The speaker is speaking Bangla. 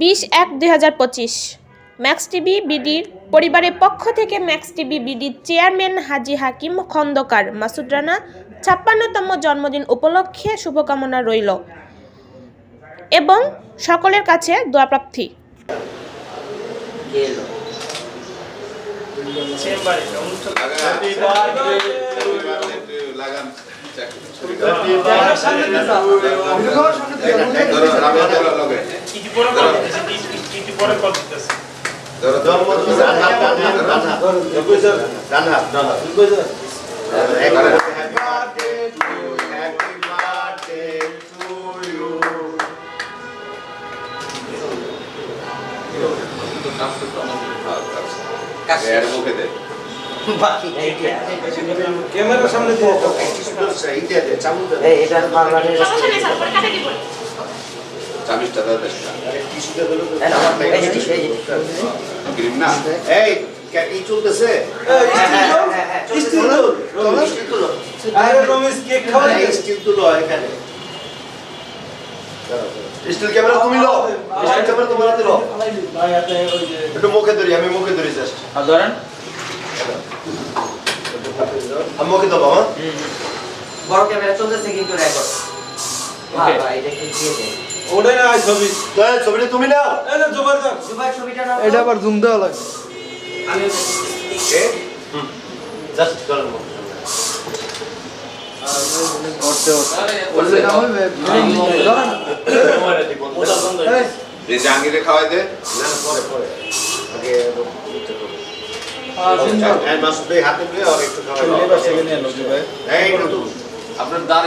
বিশ এক দুই হাজার পঁচিশ। ম্যাক্স টিভি, বিডির পরিবারের পক্ষ থেকে ম্যাক্স টিভি, বিডির চেয়ারম্যান হাজি হাকিম খন্দকার মাসুদ রানা ছাপ্পান্নতম জন্মদিন উপলক্ষে শুভকামনা রইল এবং সকলের কাছে দোয়া প্রার্থী লাগান পরে কল দিতেছে ক্যামেরার সামনে দিয়ে এটার এই কি চলতেছে আরে স্টিল ক্যামেরা তুমি লো স্টিল ক্যামেরা তোমার হাতে লো একটু মুখে ধরি আমি মুখে ধরি জাস্ট ধরেন আমি মুখে দেবো হ্যাঁ বড় ক্যামেরা চলতেছে কিন্তু রেকর্ড ভাই এটা একটু দিয়ে দে ওটাই না ছবি। ছবিটা তুমি নাও। এটা আবার জুম দেওয়া জাহাঙ্গীরে খাওয়াই দে। না না, পরে পরে। আগে এই মাসুদ ভাই হাতে নিয়ে আর একটু খাওয়াই দাও। আপনার দাঁড়ে